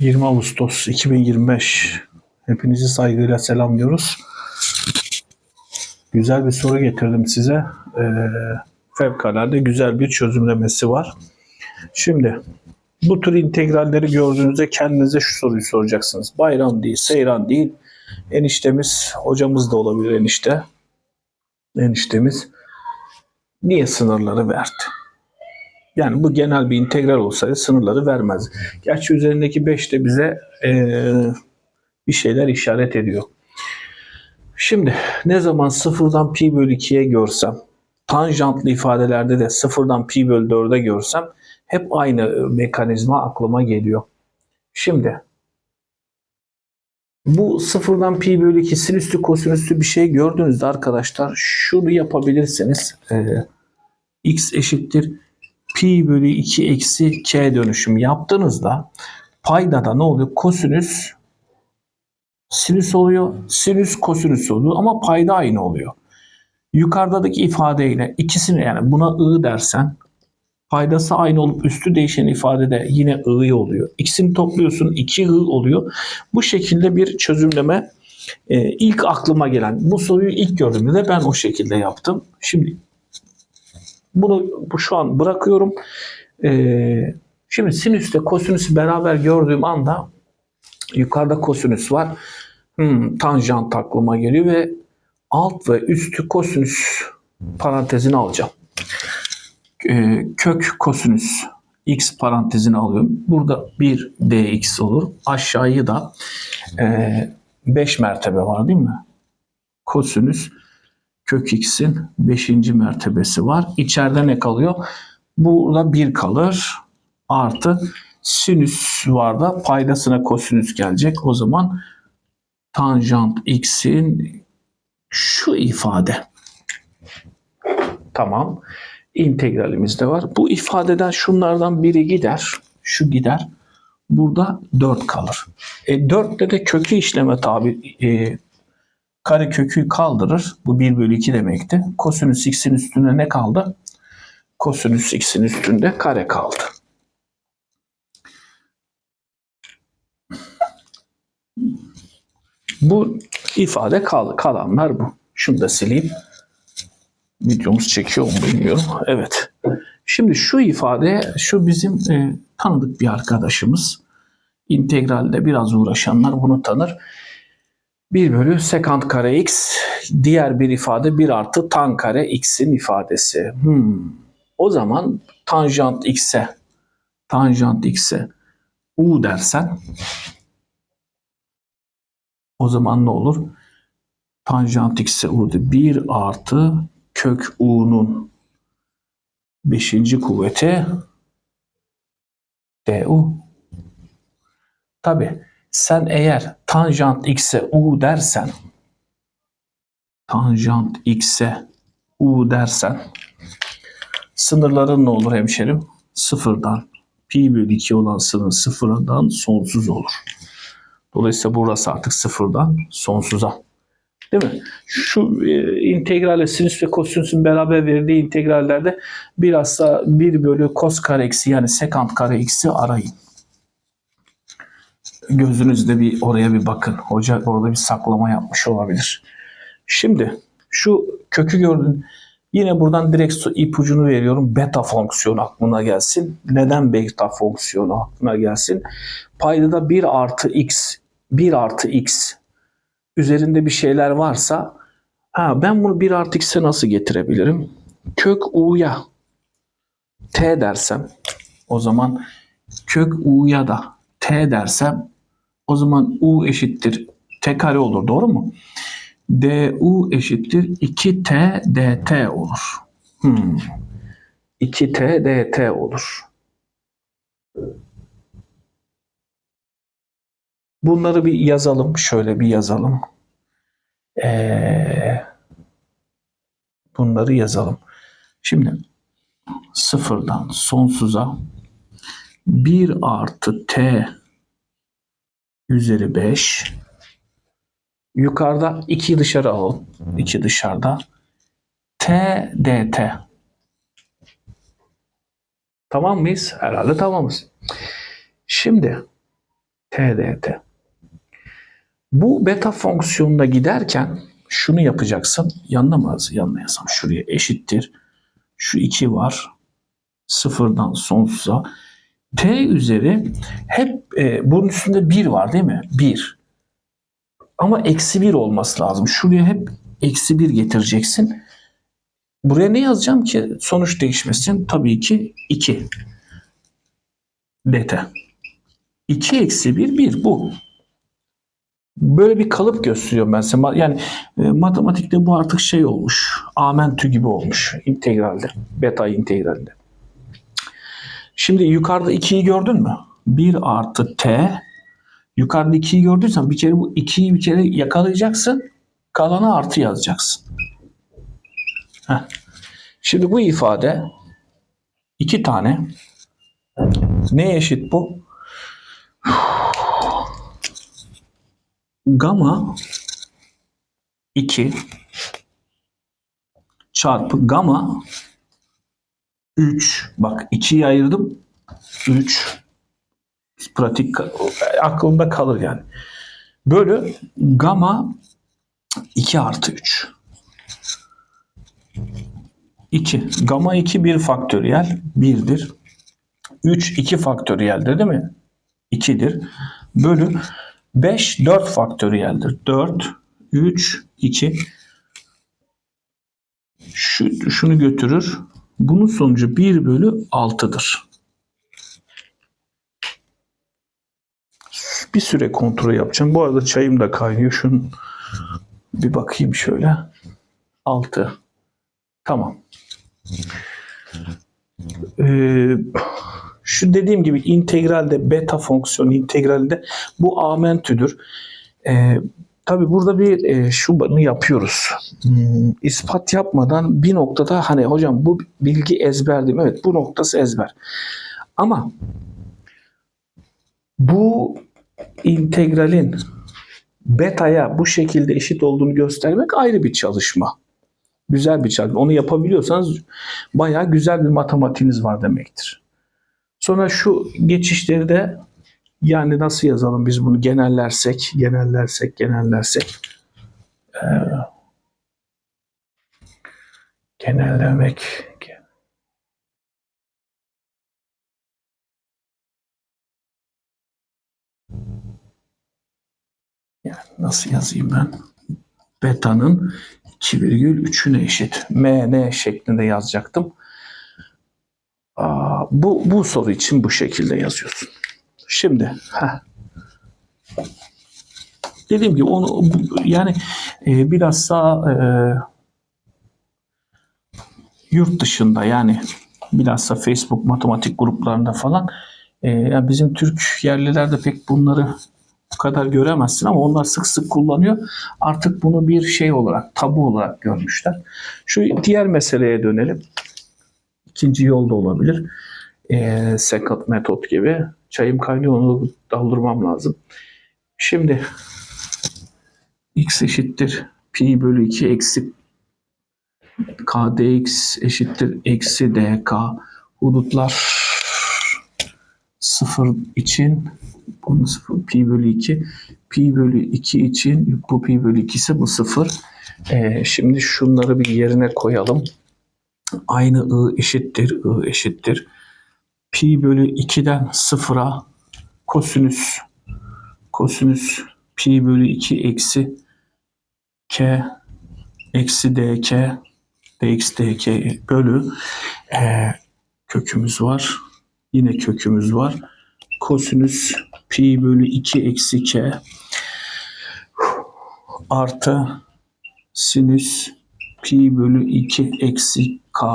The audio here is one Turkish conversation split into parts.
20 Ağustos 2025. Hepinizi saygıyla selamlıyoruz. Güzel bir soru getirdim size. Ee, fevkalade güzel bir çözümlemesi var. Şimdi bu tür integralleri gördüğünüzde kendinize şu soruyu soracaksınız. Bayram değil, seyran değil. Eniştemiz, hocamız da olabilir enişte. Eniştemiz niye sınırları verdi? Yani bu genel bir integral olsaydı sınırları vermez. Gerçi üzerindeki 5 de bize eee, bir şeyler işaret ediyor. Şimdi ne zaman sıfırdan pi bölü 2'ye görsem, tanjantlı ifadelerde de sıfırdan pi bölü 4'e görsem hep aynı mekanizma aklıma geliyor. Şimdi bu sıfırdan pi bölü 2 sinüslü kosinüslü bir şey gördüğünüzde arkadaşlar şunu yapabilirsiniz. Eee, x eşittir pi bölü 2 eksi k dönüşüm yaptığınızda paydada ne oluyor? Kosinüs sinüs oluyor. Sinüs kosinüs oluyor ama payda aynı oluyor. Yukarıdaki ifadeyle ikisini yani buna i dersen paydası aynı olup üstü değişen ifadede yine i oluyor. İkisini topluyorsun 2 i oluyor. Bu şekilde bir çözümleme e, ilk aklıma gelen bu soruyu ilk gördüğümde de ben o şekilde yaptım. Şimdi bunu bu şu an bırakıyorum. Ee, şimdi sinüsle kosinüsü beraber gördüğüm anda yukarıda kosinüs var. Hmm, tanjant aklıma geliyor ve alt ve üstü kosinüs parantezini alacağım. Ee, kök kosinüs x parantezini alıyorum. Burada bir dx olur. Aşağıyı da 5 mertebe var değil mi? Kosinüs kök x'in 5. mertebesi var. İçeride ne kalıyor? Burada 1 kalır. Artı sinüs var da paydasına kosinüs gelecek. O zaman tanjant x'in şu ifade. Tamam. İntegralimiz de var. Bu ifadeden şunlardan biri gider. Şu gider. Burada 4 kalır. E 4'te de kökü işleme tabi e, kare kökü kaldırır. Bu 1 bölü 2 demekti. Kosinüs x'in üstünde ne kaldı? Kosinüs x'in üstünde kare kaldı. Bu ifade kal kalanlar bu. Şunu da sileyim. Videomuz çekiyor mu bilmiyorum. Evet. Şimdi şu ifade, şu bizim e, tanıdık bir arkadaşımız. İntegralde biraz uğraşanlar bunu tanır. 1 bölü sekant kare x diğer bir ifade 1 artı tan kare x'in ifadesi. Hmm. O zaman tanjant x'e tanjant x'e u dersen o zaman ne olur? Tanjant x'e u de 1 artı kök u'nun 5. kuvveti du. Tabi sen eğer tanjant x'e u dersen tanjant x'e u dersen sınırların ne olur hemşerim? Sıfırdan pi bölü 2 olan sınır sıfırdan sonsuz olur. Dolayısıyla burası artık sıfırdan sonsuza. Değil mi? Şu e, integralle sinüs ve kosinüsün beraber verildiği integrallerde bilhassa 1 bölü kos kare eksi yani sekant kare eksi arayın gözünüzde bir oraya bir bakın. Hoca orada bir saklama yapmış olabilir. Şimdi şu kökü gördün. Yine buradan direkt ipucunu veriyorum. Beta fonksiyonu aklına gelsin. Neden beta fonksiyonu aklına gelsin? Paydada 1 artı x, 1 artı x üzerinde bir şeyler varsa ha, ben bunu 1 artı x'e nasıl getirebilirim? Kök u'ya t dersem o zaman kök u'ya da t dersem o zaman u eşittir t kare olur doğru mu? du eşittir 2t dt olur. Hmm. 2t dt olur. Bunları bir yazalım. Şöyle bir yazalım. Ee, bunları yazalım. Şimdi sıfırdan sonsuza 1 artı t üzeri 5 yukarıda 2 dışarı alalım. 2 dışarıda t dt tamam mıyız? Herhalde tamamız. Şimdi TDT. Bu beta fonksiyonuna giderken şunu yapacaksın. Yanına mı yanına yazsam şuraya eşittir. Şu 2 var. Sıfırdan sonsuza. T üzeri hep e, bunun üstünde 1 var değil mi? 1. Ama eksi 1 olması lazım. Şuraya hep eksi 1 getireceksin. Buraya ne yazacağım ki sonuç değişmesin? Tabii ki 2. dt. 2 eksi 1 1 bu. Böyle bir kalıp gösteriyorum ben size. Yani e, matematikte bu artık şey olmuş. Amentü gibi olmuş integralde. Beta integralde. Şimdi yukarıda 2'yi gördün mü? 1 artı t. Yukarıda 2'yi gördüysen bir kere bu 2'yi bir kere yakalayacaksın. Kalana artı yazacaksın. Heh. Şimdi bu ifade iki tane neye eşit bu? Gamma 2 çarpı gamma 3 bak 2'yi ayırdım 3 pratik aklımda kalır yani. Bölü gamma 2 artı 3. 2. Gamma 2 1 faktöriyel 1'dir. 3 2 faktöriyeldir değil mi? 2'dir. Bölü 5 4 faktöriyeldir. 4 3 2 şu, şunu götürür. Bunun sonucu 1 bölü 6'dır. Bir süre kontrol yapacağım. Bu arada çayım da kaynıyor. Şunu bir bakayım şöyle. 6. Tamam. Ee, şu dediğim gibi integralde beta fonksiyonu integralde bu amentüdür. Ee, Tabi burada bir e, şu bunu yapıyoruz. Hmm, ispat yapmadan bir noktada hani hocam bu bilgi ezber değil mi? Evet bu noktası ezber. Ama bu integralin beta'ya bu şekilde eşit olduğunu göstermek ayrı bir çalışma. Güzel bir çalışma. Onu yapabiliyorsanız bayağı güzel bir matematiğiniz var demektir. Sonra şu geçişleri de yani nasıl yazalım biz bunu genellersek, genellersek, genellersek. Ee, genellemek. Yani nasıl yazayım ben? Beta'nın 2,3'üne eşit. MN şeklinde yazacaktım. Aa, bu, bu soru için bu şekilde yazıyorsun. Şimdi heh. dediğim gibi onu yani e, biraz daha e, yurt dışında yani bilhassa Facebook matematik gruplarında falan e, yani bizim Türk yerlilerde pek bunları bu kadar göremezsin ama onlar sık sık kullanıyor. Artık bunu bir şey olarak, tabu olarak görmüşler. Şu diğer meseleye dönelim. İkinci yol da olabilir. E, second metot gibi. Çayım kaynıyor onu daldırmam lazım. Şimdi x eşittir pi bölü 2 eksi k dx eşittir eksi dk hudutlar sıfır için bunu sıfır pi bölü 2 pi bölü 2 için bu pi bölü 2 ise bu sıfır. Ee, şimdi şunları bir yerine koyalım. Aynı i eşittir i eşittir pi bölü 2'den sıfıra kosinüs kosinüs pi bölü 2 eksi k eksi dk dx dk bölü e, kökümüz var. Yine kökümüz var. Kosinüs pi bölü 2 eksi k artı sinüs pi bölü 2 eksi k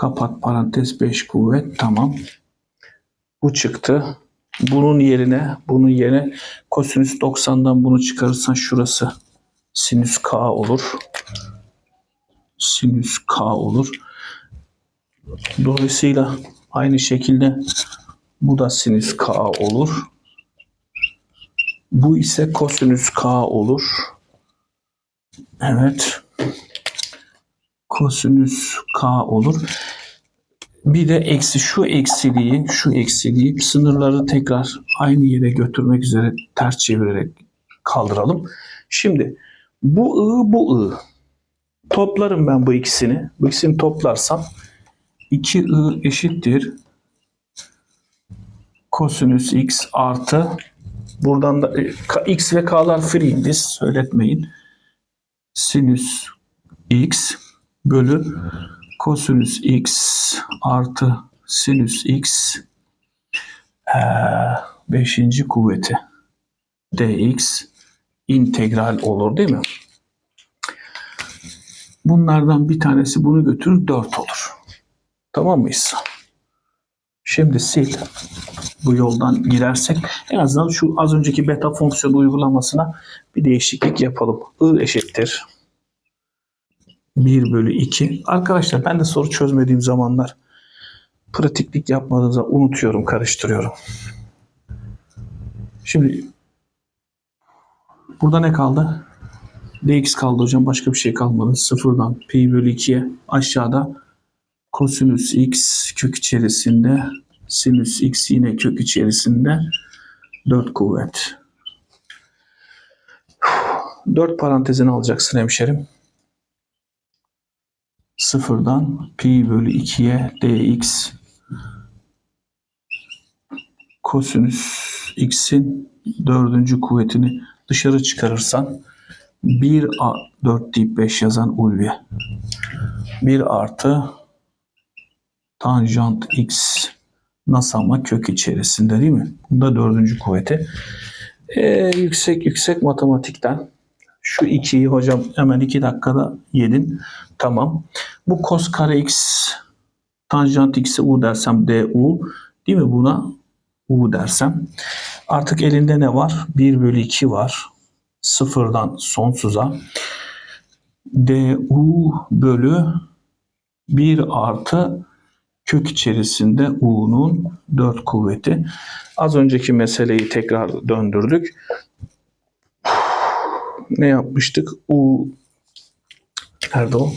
kapat parantez 5 kuvvet tamam. Bu çıktı. Bunun yerine bunun yerine kosinüs 90'dan bunu çıkarırsan şurası sinüs k olur. Sinüs k olur. Dolayısıyla aynı şekilde bu da sinüs k olur. Bu ise kosinüs k olur. Evet. Kosinüs k olur. Bir de eksi şu eksiliği, şu eksiliği sınırları tekrar aynı yere götürmek üzere ters çevirerek kaldıralım. Şimdi bu I bu I. Toplarım ben bu ikisini. Bu ikisini toplarsam 2I eşittir kosinüs x artı buradan da e, x ve k'lar free'indi söyletmeyin. Sinüs x bölü kosinüs x artı sinüs x eee, beşinci kuvveti dx integral olur değil mi? Bunlardan bir tanesi bunu götürür 4 olur. Tamam mıyız? Şimdi sil. Bu yoldan girersek en azından şu az önceki beta fonksiyonu uygulamasına bir değişiklik yapalım. I eşittir 1 bölü 2. Arkadaşlar ben de soru çözmediğim zamanlar pratiklik yapmadığım unutuyorum, karıştırıyorum. Şimdi burada ne kaldı? dx kaldı hocam. Başka bir şey kalmadı. Sıfırdan pi bölü 2'ye aşağıda kosinüs x kök içerisinde sinüs x yine kök içerisinde 4 kuvvet. 4 parantezini alacaksın hemşerim. Sıfırdan pi bölü 2'ye dx kosinüs x'in dördüncü kuvvetini dışarı çıkarırsan 1 a 4 deyip 5 yazan ulvi 1 artı tanjant x nasıl ama kök içerisinde değil mi? Bunda dördüncü kuvveti. Ee, yüksek yüksek matematikten şu 2'yi hocam hemen 2 dakikada yedin. Tamam. Bu cos kare x tanjant x'e u dersem du değil mi? Buna u dersem. Artık elinde ne var? 1 bölü 2 var. Sıfırdan sonsuza. du bölü 1 artı kök içerisinde u'nun 4 kuvveti. Az önceki meseleyi tekrar döndürdük. Ne yapmıştık? U nerede o?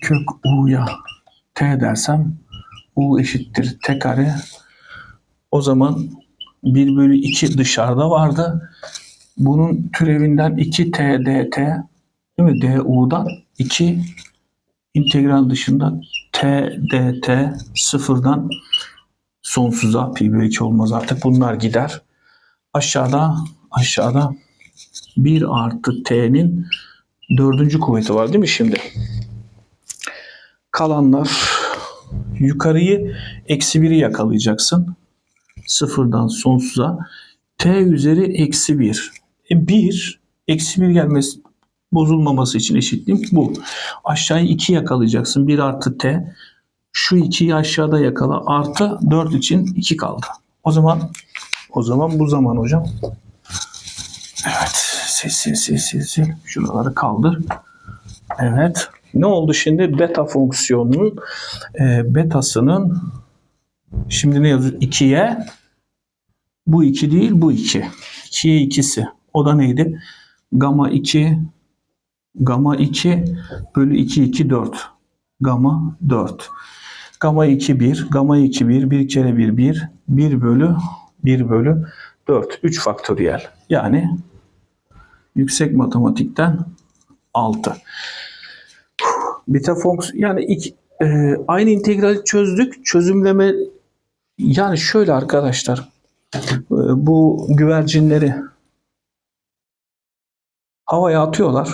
Kök u'ya t dersem u eşittir t kare. O zaman 1 bölü 2 dışarıda vardı. Bunun türevinden 2 t dt değil mi? du'dan 2 integral dışında t dt sıfırdan sonsuza pi bölü 2 olmaz artık bunlar gider. Aşağıda aşağıda 1 artı t'nin dördüncü kuvveti var değil mi şimdi? Kalanlar yukarıyı eksi 1'i yakalayacaksın. Sıfırdan sonsuza. T üzeri eksi 1. E 1 eksi 1 gelmesi bozulmaması için eşitliğim bu. Aşağıyı 2 yakalayacaksın. 1 artı t. Şu 2'yi aşağıda yakala. Artı 4 için 2 kaldı. O zaman o zaman bu zaman hocam. Evet. Sil sil sil sil sil. Şuraları kaldır. Evet. Ne oldu şimdi? Beta fonksiyonunun e, betasının şimdi ne yazıyor? 2'ye bu 2 değil bu 2. 2'ye ikisi. O da neydi? Gamma 2 Gamma 2 bölü 2 2 4. Gamma 4. Gamma 2 1. Gamma 2 1. 1 kere 1 1. 1 bölü 1 bölü 4. 3 faktöriyel. Yani yüksek matematikten 6. Beta fonksiyon yani iki, e, aynı integrali çözdük. Çözümleme yani şöyle arkadaşlar e, bu güvercinleri havaya atıyorlar.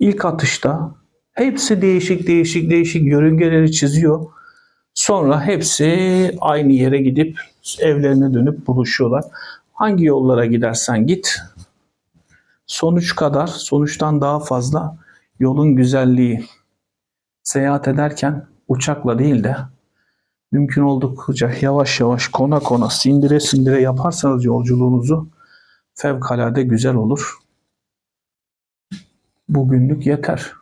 İlk atışta hepsi değişik değişik değişik yörüngeleri çiziyor. Sonra hepsi aynı yere gidip evlerine dönüp buluşuyorlar. Hangi yollara gidersen git sonuç kadar, sonuçtan daha fazla yolun güzelliği. Seyahat ederken uçakla değil de mümkün oldukça yavaş yavaş kona kona sindire sindire yaparsanız yolculuğunuzu fevkalade güzel olur. Bugünlük yeter.